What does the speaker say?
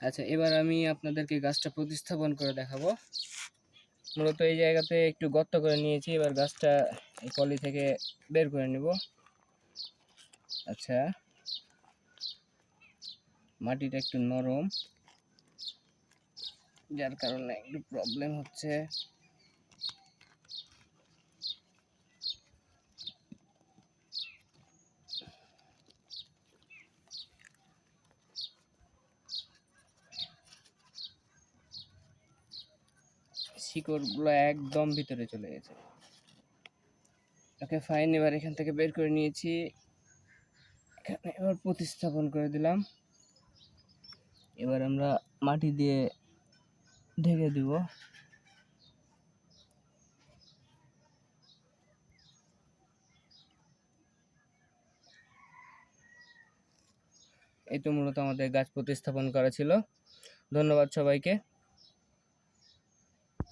আচ্ছা এবার আমি আপনাদেরকে গাছটা প্রতিস্থাপন করে দেখাবো। মূলত এই জায়গাতে একটু গর্ত করে নিয়েছি, এবার গাছটা এই কলি থেকে বের করে নেব। আচ্ছা মাটিটা একটু নরম, যার কারণে একটু প্রবলেম হচ্ছে। শিকড়গুলো একদম ভিতরে চলে গেছে। ওকে ফাইন এবার এখান থেকে বের করে নিয়েছি। এখানে এবার প্রতিস্থাপন করে দিলাম। এবার আমরা মাটি দিয়ে ঢেকে দিব। এই তো মূলত আমাদের গাছ প্রতিস্থাপন করা ছিল। ধন্যবাদ সবাইকে।